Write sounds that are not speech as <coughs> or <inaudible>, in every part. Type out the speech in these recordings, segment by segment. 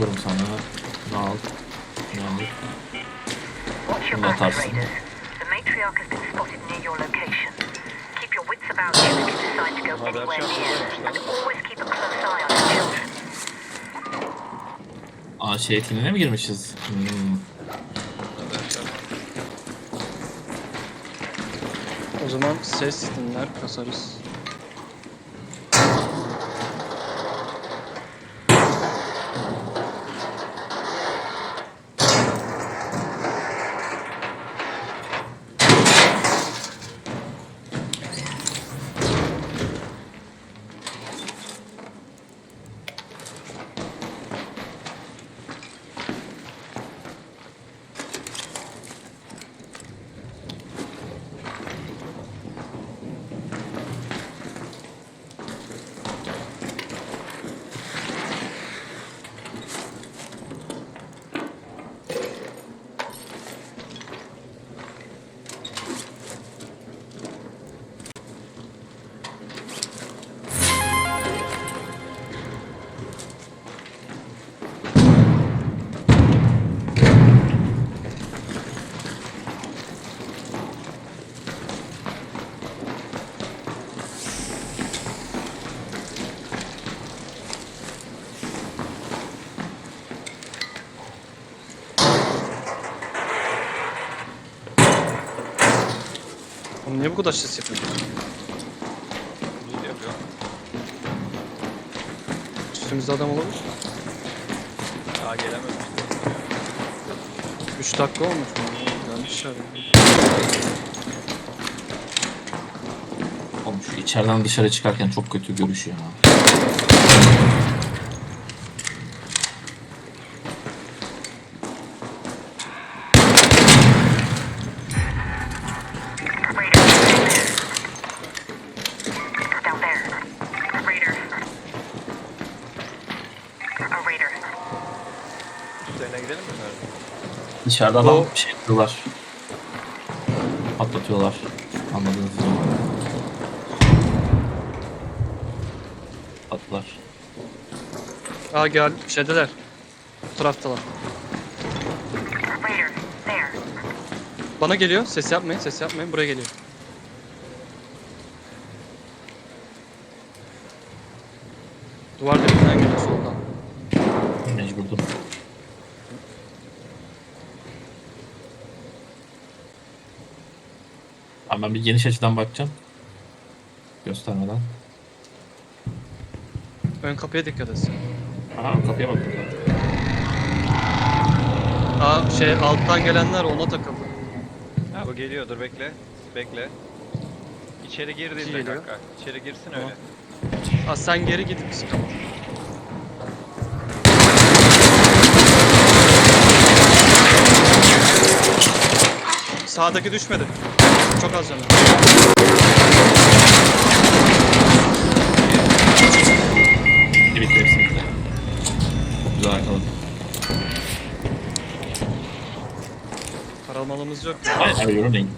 bırakıyorum sana. Bunu al. Bunu al. Watch your Bunlar back, tarzı. Raiders. The matriarch has been spotted near your location. Keep your wits about you if you decide to go Bunlar da anywhere akşam near, söylemişler. and always keep a close eye on the children. Aa şey etkinliğine mi girmişiz? Hmm. O zaman ses dinler kasarız. Oğlum niye bu kadar ses yapıyor? Loot yapıyor. Üstümüzde adam olabilir. Daha gelememiş. 3 dakika olmuş mu? Yanlış aradım. Oğlum şu içeriden dışarı çıkarken çok kötü görüş ya. Raiders. Down there. Raider. A raider. Üzerine gidelim mi? Nerede? Dışarıda Bu- adam bir şey yapıyorlar. Patlatıyorlar. Anladınız mı? Patlar. Aa gel şeydeler. Bu taraftalar. Bana geliyor. Ses yapmayın, ses yapmayın. Buraya geliyor. Ben bir geniş açıdan bakacağım. Göstermeden. Ön kapıya dikkat etsin. Aha kapıya bak burada. Aa şey alttan gelenler ona takıldı. Ha bu geliyor dur bekle. Bekle. İçeri girdiğinde geliyor. kanka. İçeri girsin Tamam. öyle. Aa sen geri git biz tamam. Sağdaki düşmedi. Çok az canı. Bitti bitti hepsi bitti. Güzel yakaladım. Paramalımız yok. Hayır hayır yorulmayın.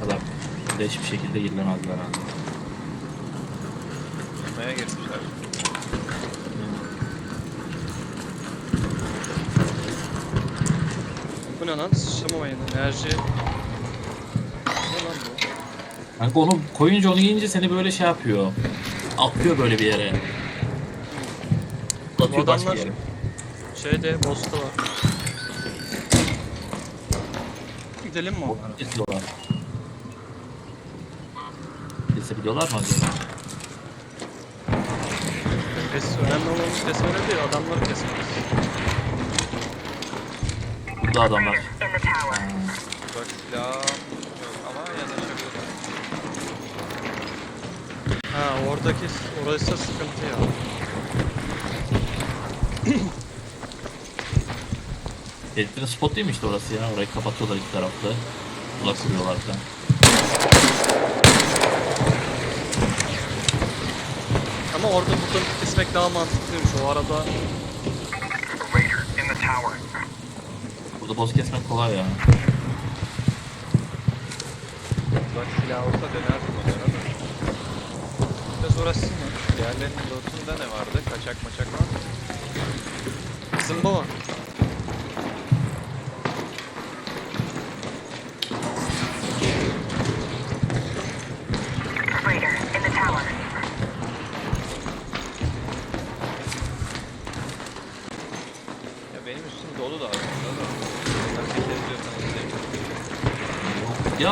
Kadar leş bir şekilde girilemezler herhalde. Lan? Sıçramamayın. Enerji. Ne lan bu? Kanka onu koyunca onu yiyince seni böyle şey yapıyor. Atıyor böyle bir yere. Atıyor başka adamlar- yere. Şeyde Boss'ta var. Gidelim mi onlara? Kesiyorlar. Kesebiliyorlar mı acaba? Kes, önemli olan kesmeleri değil, adamları kesmek. Burada adamlar. Bak silah yok ama yanaşabiliyorlar. Ha oradaki, orası sıkıntı ya. <coughs> Heriflerin spot değil mi işte orası ya? Orayı kapatıyorlar iki tarafta. Uzak kuruyorlar falan. Ama orada buradan kesmek daha mantıklıymış. O arada Raider in the tower. Burada boss kesmek kolay ya. Uzak silah olsa dönerdim onlara da. Biraz uğraşsınlar. Diğerlerinin lootunda ne vardı? Kaçak maçak var mı? Zımba var.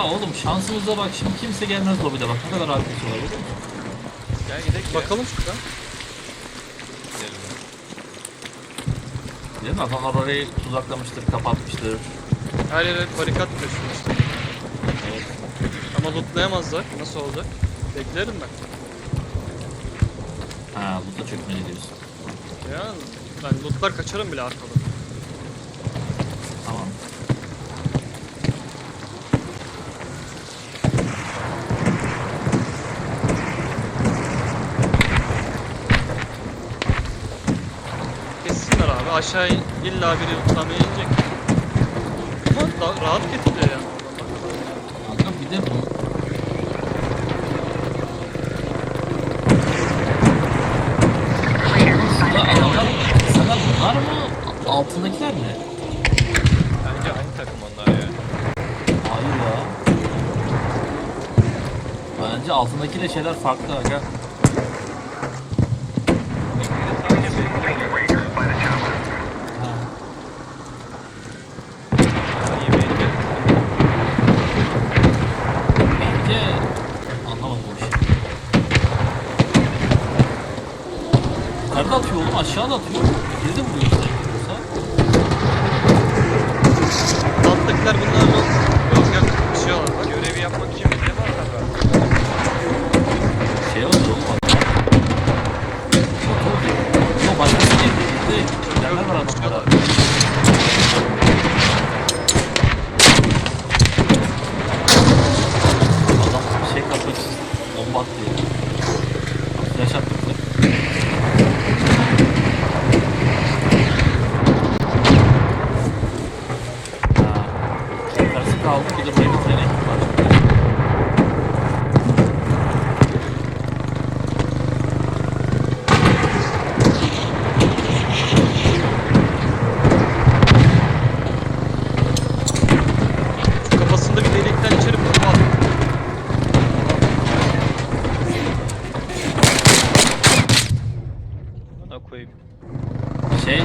Ya oğlum şansımıza bak şimdi kimse gelmez lobide bak ne kadar rahat bir şey var? Gel gidelim. Bakalım şuradan. Gidelim. Değil mi? Adamlar orayı tuzaklamıştır, kapatmıştır. Her yere barikat işte. Evet. Ama lootlayamazlar. Nasıl olacak? Beklerim ben. Ha, da çökmeli diyorsun. Ya ben lootlar kaçarım bile arkada. Tamam. Kessinler abi. Aşağı in- illa biri lootlamaya inecek. Ama da- rahat getiriyor yani. Kanka bir de bu... Sana adamlar, sana bunlar mı? Altındakiler mi? Bence aynı takım onlar ya. Hayır ya. Bence altındakiyle şeyler farklı aga. Sadece bekliyor. Ha. Yemeğini verin. Bence anlamadım bu işi. Oğlum? Aşağıda atıyor. Geride vuruyor işte. Yoksa Alttakiler bunlarla yok yok bir şey. Bak Görevi yapmak için bizde var tabi. şey oğlum adam. Yok oluyor. Yok başkası değil. Değil. Neler var adamlara? Adam şey kapatıyor. Bomba attı ya. Flash attı bize. Ha. Yukarısı kaldı. Bir de buraya bir tane ekip var. şu kafasında bir delikten içeri bomba at. Buna koyayım. Şey.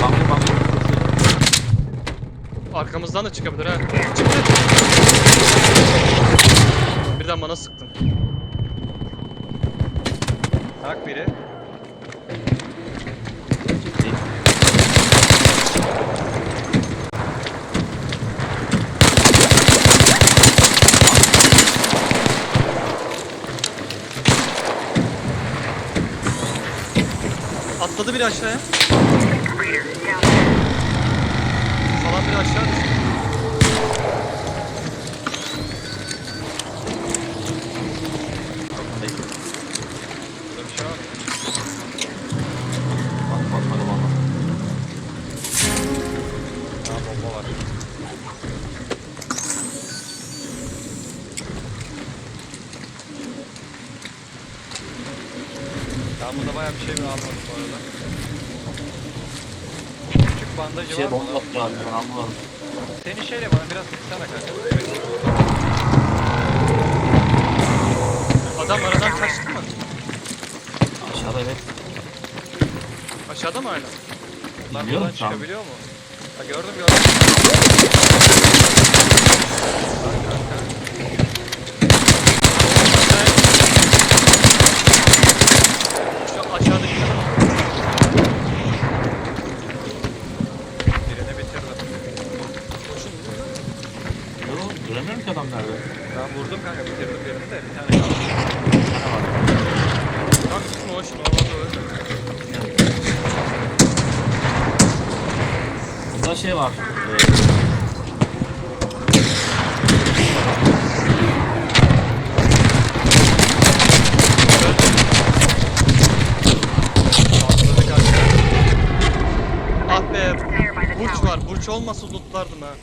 Bakın bakın Arkamızdan da çıkabilir ha. Çıktı. Birden bana sıktın. Tak biri. Atladı biri aşağıya. Falan biri aşağı düştü. Ben burada bayağı bir şey almadım bu arada. Küçük bandajı şey var mı? bomba abi ben anlamadım. Senin şeyle bana biraz sıksana kanka. Adam aradan kaçtı mı? Aşağıda evet. Aşağıda mı hala? Lan buradan çıkabiliyor mu? Ha gördüm gördüm. Bak kanka. Burada şey var. Ee, Atladık aşağı. fırça olmasa lootlardım ha.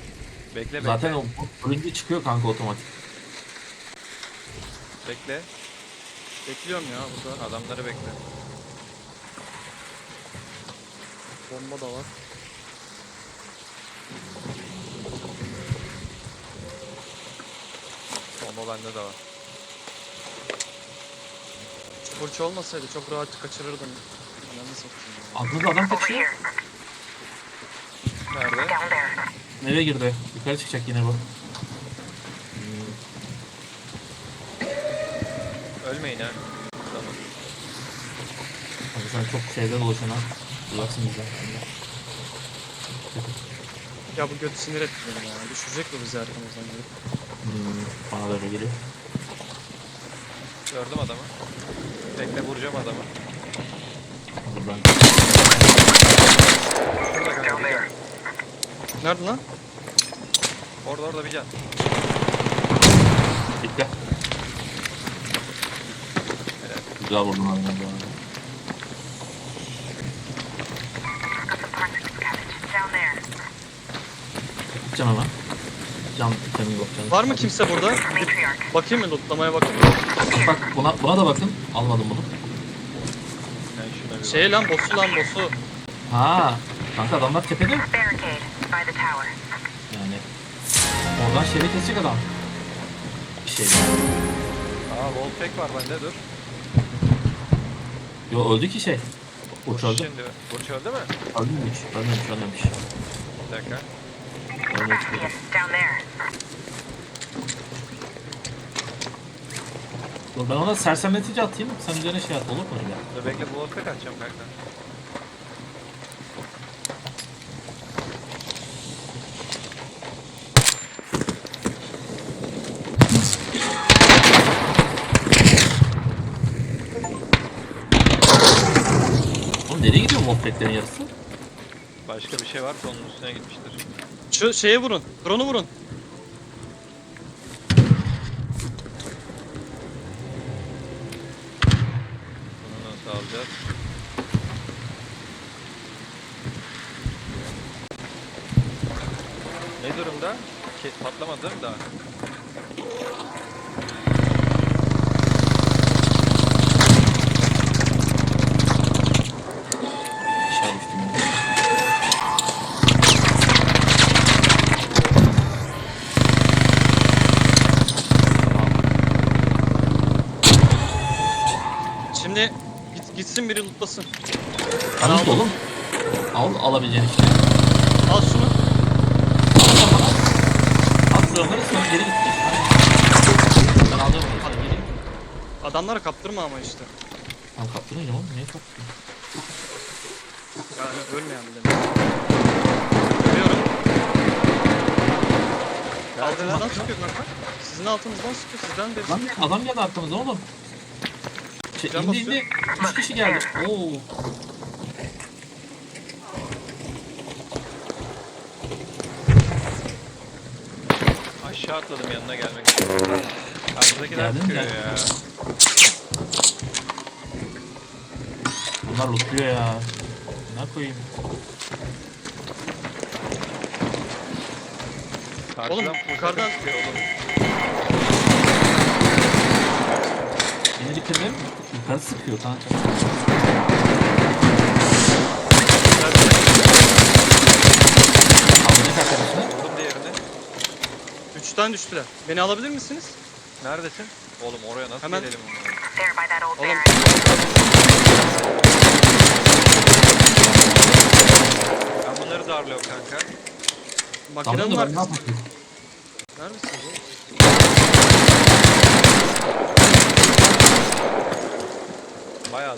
Bekle bekle. Zaten o fırıncı çıkıyor kanka otomatik. Bekle. Bekliyorum ya burada. Adamları bekle. Bomba da var. Bomba bende de var. Fırça olmasaydı çok rahat kaçırırdım. Ananı satayım ya. Aklınızda adam kaçıyor. Nerede? Eve girdi. Yukarı çıkacak yine bu. Ölmeyin ha. Tamam. Kanka sen çok şeyde dolaşıyorsun ha. Uzaksın bizden. Ya bu götü sinir etti beni ya. Düşürecek mi bizi arkamızdan gelip? Hmm, bana da öyle geliyor. Gördüm adamı. Bekle vuracağım adamı. Buradan. Şurada kanka bir can. Nerede lan? Orada orada bir can. Dikkat. Güzel vurdun abi. bu arada. Gideceğim hemen. Can senin yok canım. Var mı kimse burada? Matriarch. bakayım mı lootlamaya bakayım. Bak buna, buna da bakın. Almadım bunu. Şey lan boss'u lan boss'u. Ha, kanka adamlar tepede. Yani oradan şerit kesecek adam. Bir şey. Aa wallpack var bende dur. Yo öldü ki şey. Uç öldü. Şimdi. Burç öldü mü? Ölmemiş. Ölmemiş. Ölmemiş. Bir dakika. Ölmemiş. Yes, down there. Dur ben ona sersemletici atayım. Sen üzerine şey at. Olur mu öyle? Dur bekle wallpack atacağım kanka. Oğlum nereye gidiyor Wolfpack'lerin yarısı? Başka bir şey varsa onun üstüne gitmiştir. Şu şeye vurun. Drone'u vurun. Bunu nasıl alacağız? Ne durumda? Patlamadı mi daha? Kanıt aldım. oğlum. Al alabileceğin işte. Al şunu. Al bana. Al buraları sonra geri git. Ben onu. Hadi geri. Adamlara kaptırma ama işte. Al kaptın yine oğlum. Niye kaptın? Yani ölmeyen bile. Görüyorum. Altınızdan sıkıyor kanka. Sizin altınızdan sıkıyor. Sizden de. Lan adam geldi arkamıza oğlum. Şey, Can indi basıyor. indi. Üç kişi geldi. Oo. Aşağı atladım yanına gelmek için. Arkadakiler Geldin mi? sıkıyor ya. Bunlar lootluyor ya. Ne koyayım? Karşıdan Oğlum, fırsat yukarıdan- sıkıyor oğlum. Beni bitirdim. Yukarı sıkıyor kanka. Vurdum diğerini. Üçten düştüler. Beni alabilir misiniz? Neredesin? Oğlum oraya nasıl Hemen- gelelim? oğlum? There by that old Oğlum. barracks. Ben bunları darlıyorum kanka. Tamam Makinenin da ben ne arkasında. yapayım? Neredesiniz oğlum?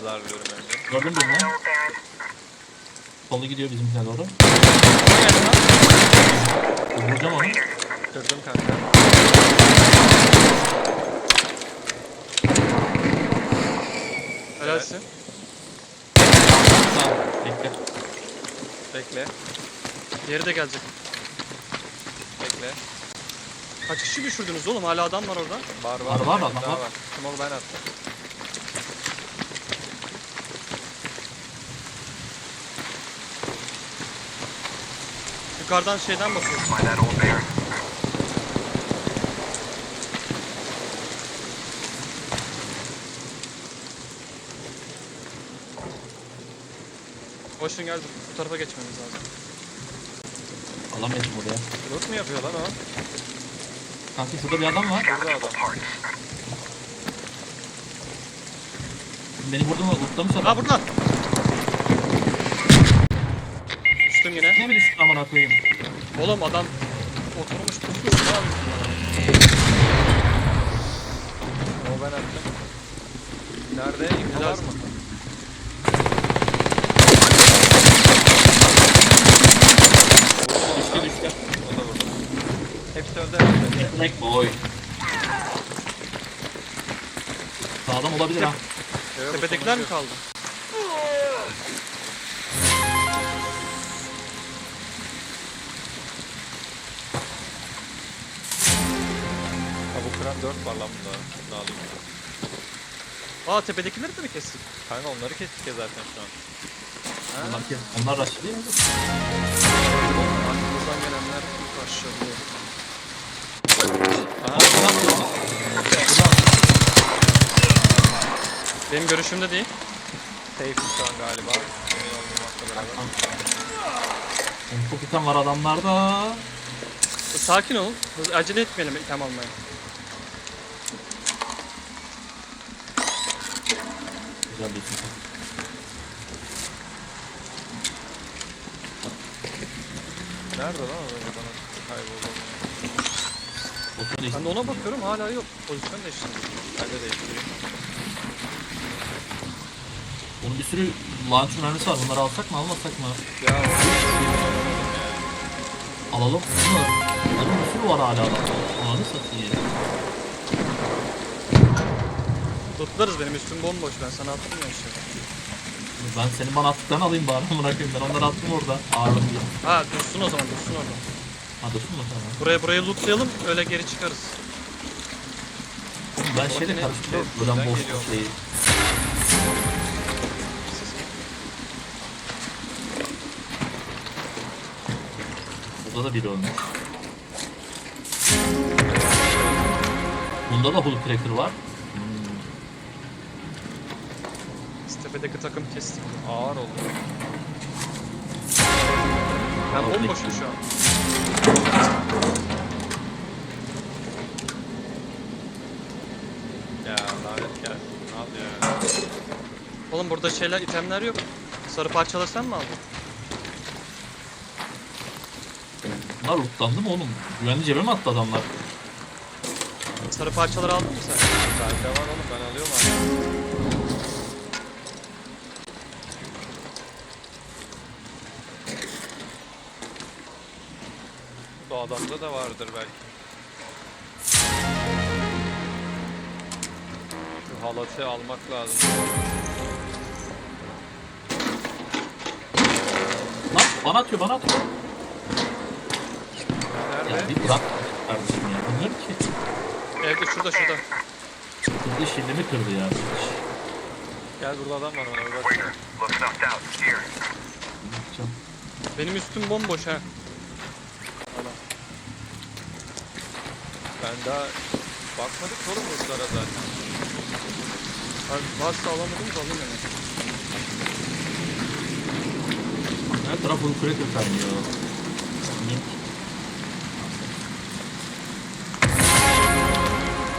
Bayağı darlıyorum önce. Gördün mü bunu? Solu gidiyor bizimkine doğru. Vuracağım onu. Kırdım kanka. Helalsin. Tamam. Bekle. Bekle. Diğeri de gelecek. Bekle. Kaç kişi düşürdünüz oğlum? Hala adam var orada. Var Var, var. var, bir adam var. var. Smoke ben attım. Yukarıdan şeyden bear? Boşun gel bu tarafa geçmemiz lazım. Alamayız buraya. Loot mu yapıyor lan o? Kanka şurada bir adam var. Salvageable parts. Beni vurdu mu? Lootlamış adam. Ha burada. Düştüm yine. Ne bir düştü amına koyayım. Oğlum adam oturmuş pusmuş ne yapıyorsun? O ben attım. Nerede? İnfo var mı? Düştü düştü. O da vurdu. Hepsi öldü herhalde. Black boy. Sağdan olabilir ha. Yok, Tepedekiler mi kaldı? 4 var lan bunda. Bunu alayım. Aa tepedekileri de mi kestik? Kanka onları kestik ya zaten şu an. Onlar, onlar rush değil mi? Arkamızdan gelenler aşağıya. Aha. Benim görüşümde değil. Safe şu an galiba. Emin olmamakla beraber. Çok item var adamlarda. Sakin olun. Hız- Acele etmeyelim item almaya. Güzel bir. Nerede lan o bana kayboldu. Ben de ona bakıyorum hala yok. Pozisyon değiştirdim. De değiştireyim. Bunun bir sürü launch mermisi var. Bunları alsak mı almasak mı? Ya Alalım? Bunların bir sürü var hala. Ananı satayım. Tutlarız benim üstüm bomboş ben sana attım ya işte. Ben senin bana attıklarını alayım bari amına koyayım. Ben onları attım orada. Ağırlık diye. Ha dursun o zaman dursun orada. Ha dursun mu tamam. Buraya burayı lootlayalım öyle geri çıkarız. Ben şeyle karıştırıyorum. Buradan boş geliyor. şeyi. Burada da biri ölmüş. Bunda da Hulk Cracker var. Tepedeki takım kestik. ağır oldu. Ben Al, bomboşum şu an. Ya lanet gelsin. Ne yapıyor ya? Oğlum burada şeyler itemler yok. Sarı parçaları sen mi aldın? Bunlar lootlandı mı oğlum? Güvenli cebe mi attı adamlar? Sarı parçaları aldın mı sen? Bende var oğlum ben alıyorum abi. Adamda da vardır belki. Şu halatı almak lazım. Lan bana atıyor bana atıyor. Nerede? Ya bir bırak kardeşim ya. Bilmiyorum ki. Evde şurada şurada. Kırdı şillimi kırdı ya. Gel burada adam var ona bir bak. Waiter, look snuffed out. Here. Bakacağım. Benim üstüm bomboş ha. Ben daha bakmadık oğlum ruslara zaten. Var- Varsa alamadım da alayım yani. Her taraf Hulk Cracker kaynıyor. Link.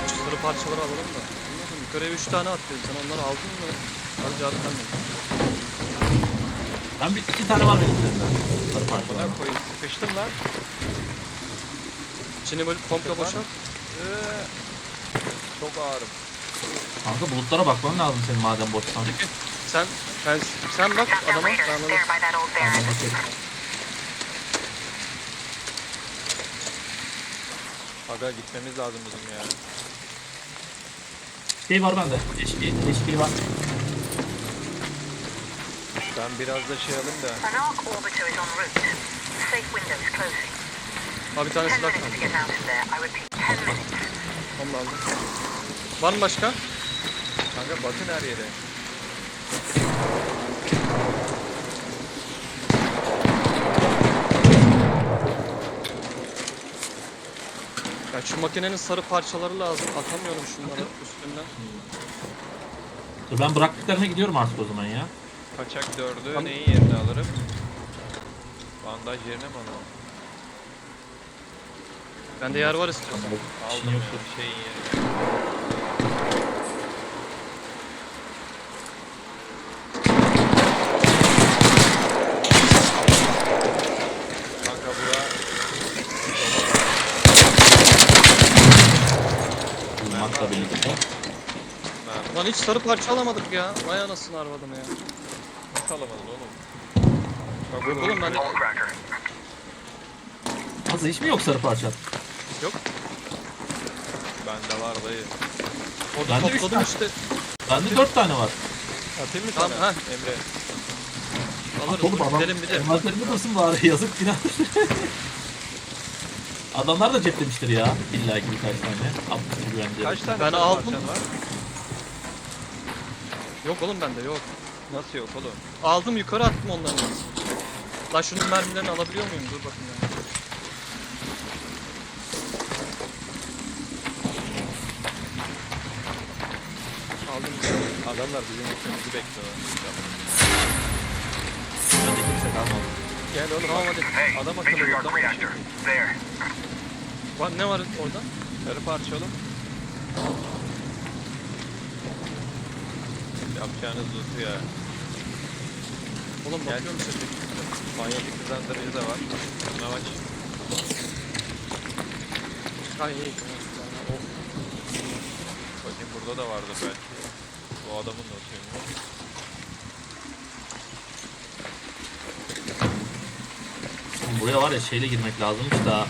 Şu sarı parçaları alalım da. Anladın mı? Yukarıya 3 tane attın sen onları aldın mı? Hadi cevap vermedin. Ben bir iki tane var benim üzerinden. Sarı parçalar. Buna koyayım. Sıkıştım lan. İçini böyle komple boşalt. Ee, çok ağırım. Kanka bulutlara bakman lazım senin madem boşsan. Sen sen, sen bak adama ben alırım. there by that old bear. Tamam bakayım. Aga gitmemiz lazım bizim ya. Şey var bende. Eşki, eşki var. Ben biraz da şey alayım da. An arc orbiter is en route. Safe window is closing. Ha bir tane Ten silah minutes to kaldı. get out of there. I repeat, Allah Allah. Var mı başka? Kanka bakın her yere. Ya şu makinenin sarı parçaları lazım. Atamıyorum şunları üstünden. Dur ben bıraktıklarına gidiyorum artık o zaman ya. Kaçak dördü neyin yerine alırım? Bandaj yerine mi alalım? Bende yer var istiyorsan. Aldım ya şeyin yerine. Kanka bura Bulmakla birlikte. mermi. Lan hiç sarı parça alamadık ya. Vay anasını arvadım ya. Nasıl alamadın oğlum? Bak Yok oğlum bende. Fazla hiç mi yok sarı parça? Yok. bende var dayı. Orada Bende üç topladım tane. işte. Bende dört tane var. Atayım mı Tamam, sana ha. Emre? Alırız. Oğlum adam Gidelim bir de. envanterinde dursun bari <laughs> yazık günah. Adamlar da ceplemiştir ya. İlla ki birkaç tane. Atmıştır güvence. Kaç tane Ben aldım. parçan var? Yok oğlum bende yok. Nasıl yok oğlum? Aldım yukarı attım onların hepsini. Lan şunun mermilerini alabiliyor muyum? Dur bakın ya. Aldım. Adamlar bizim gitmemizi bekliyor. Bende kimse kalmadı. Gel oğlum. Tamam hadi. Hey, Adam akıllı mı? reactor. There. Var, ne var orada? Sarı parça oğlum. Yapacağınız loot'u ya. Oğlum Gel. bakıyorum işte. Manyetik hızlandırıcı da var. Şuna aç. Ay iyi. Bakayım burada da vardır belki. Adamın loot'uymuş. Oğlum Buraya var ya şeyle girmek lazımmış da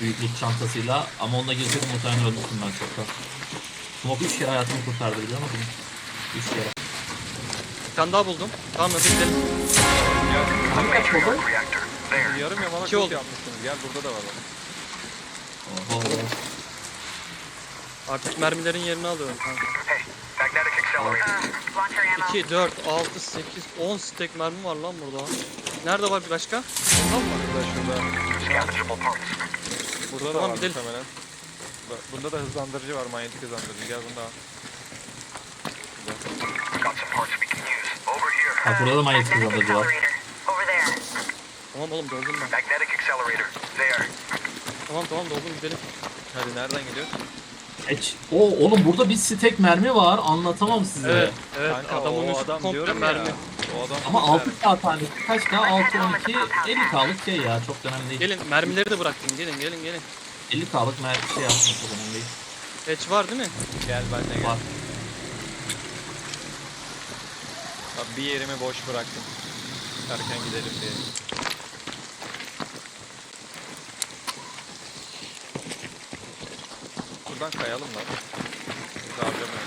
büyük loot çantasıyla ama onunla girseydim muhtemelen ölmüştüm ben çoktan. Smoke 3 kere hayatımı kurtardı biliyor musun? 3 kere. Bir tane daha buldum. Tamam hadi gidelim. Matriarch reactor. There. Yarım yamalak İki oldu. yapmışsınız. Gel burada da var. bak. Oho. Artık mermilerin yerini alıyorum kanka. 2, 4, 6, 8, 10 stack mermi var lan burada. Nerede var bir başka? Tamam mı? Burada şurada. Burada da Tamam, var gidelim. muhtemelen. Bak, Bunda da hızlandırıcı var. Manyetik hızlandırıcı. Gel bunu da al. Bak burada da manyetik hızlandırıcı var. accelerator. Over there. Tamam oğlum doldum ben. Tamam tamam doldum gidelim. Hadi nereden gidiyorsun? Geç. O oğlum burada bir stack mermi var. Anlatamam size. Evet, evet Kanka adamın üstü adam komple diyorum mermi. ya. O adam Ama süper. 6 kağıt tanesi kaç K? 6, 12, 50 K'lık şey ya çok da önemli değil. Gelin mermileri de bıraktım gelin gelin gelin. 50 K'lık mer şey yaptım çok önemli değil. Hatch var değil mi? Gel benimle gel. Var. Bak bir yerimi boş bıraktım. Erken gidelim diye. Buradan kayalım lan. Biz harcamayalım.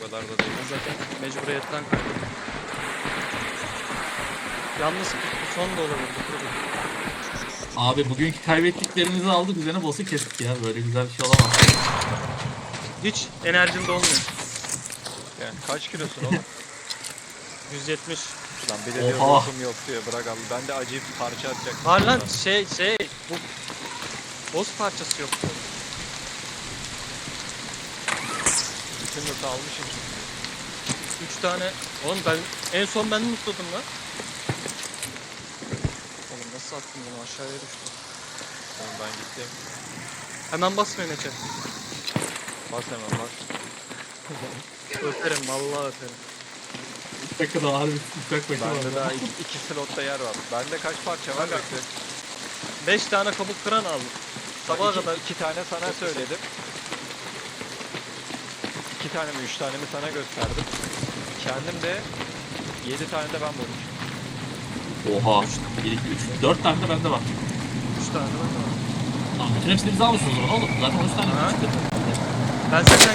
O kadar da değil. Zaten mecburiyetten kaydım. Yalnız bu son da olabilir. Abi bugünkü kaybettiklerimizi aldık üzerine boss'u kestik ya. Böyle güzel bir şey olamaz. Hiç enerjim dolmuyor. Yani kaç kilosun oğlum? <laughs> 170. lan bir de diyor Oha. lootum yok diyor bırak abi. Ben de acayip parça atacaktım. Var lan şey şey bu boss parçası yok. Loot'u almışım. 3 tane. Oğlum ben en son ben mutladım lan. Oğlum nasıl attım bunu aşağıya düştü. Oğlum ben gittim. Hemen basmayın Ece. Bas hemen bas. <laughs> Öperim vallahi öperim. Uçak kadar harbi uçak Bende var. daha iki, iki slotta yer var. Bende kaç parça var? Kanka, Bekle. 5 tane kabuk kıran aldım. Sabaha kadar iki tane sana söyledim. İki tane mi üç tane mi sana gösterdim. Kendim de yedi tane de ben bulmuşum. Oha. 1, 2, 3, 4 tane de bende var. 3 tane var. Tamam bütün hepsini biz almışsınız o zaman oğlum. Zaten 13 tane Ha. çıktı. Ben zaten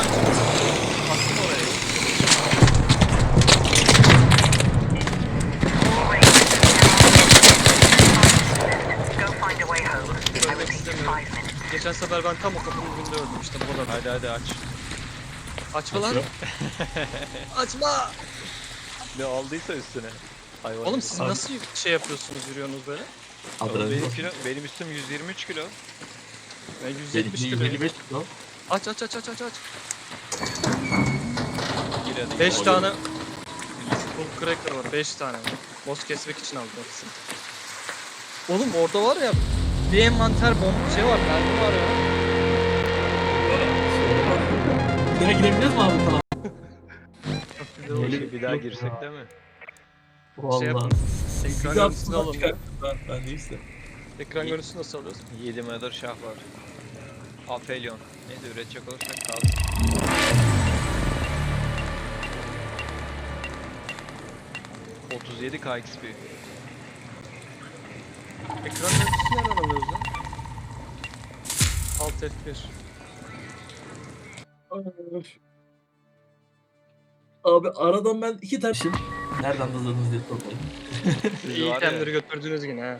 Attım Geçen sefer ben tam o kapının önünde öldüm işte bu kadar. Hadi hadi aç. Açma lan. <laughs> Açma. Ne aldıysa üstüne. Hayvan Oğlum siz nasıl şey yapıyorsunuz yürüyorsunuz böyle? Oğlum Adrenalin benim, kilo, benim üstüm 123 kilo. Ben Benimki 170 kilo. 155 kilo. Aç aç aç aç aç aç. Gir hadi. 5 Oluyor. tane Full cracker var 5 tane. Boss kesmek için aldım hepsini. Oğlum orada var ya bir envanter bomba şey var mermi var ya. Yine girebiliriz mi abi falan? Şey, Bir daha girsek değil mi? Vallahi. yapalım. ekran görüntüsünü alalım. Ben, ben neyse. Ekran görüntüsü nasıl alıyoruz? 7 Mother şah var. Aphelion. Neyse üretecek olursak kalsın. ...37 KXP. Ekran görüntüsü nereden alıyoruz lan? Alt F1. Abi aradan ben iki tane... Nereden hızladınız diye sormayın. İyi var ya- itemleri götürdünüz yine ha.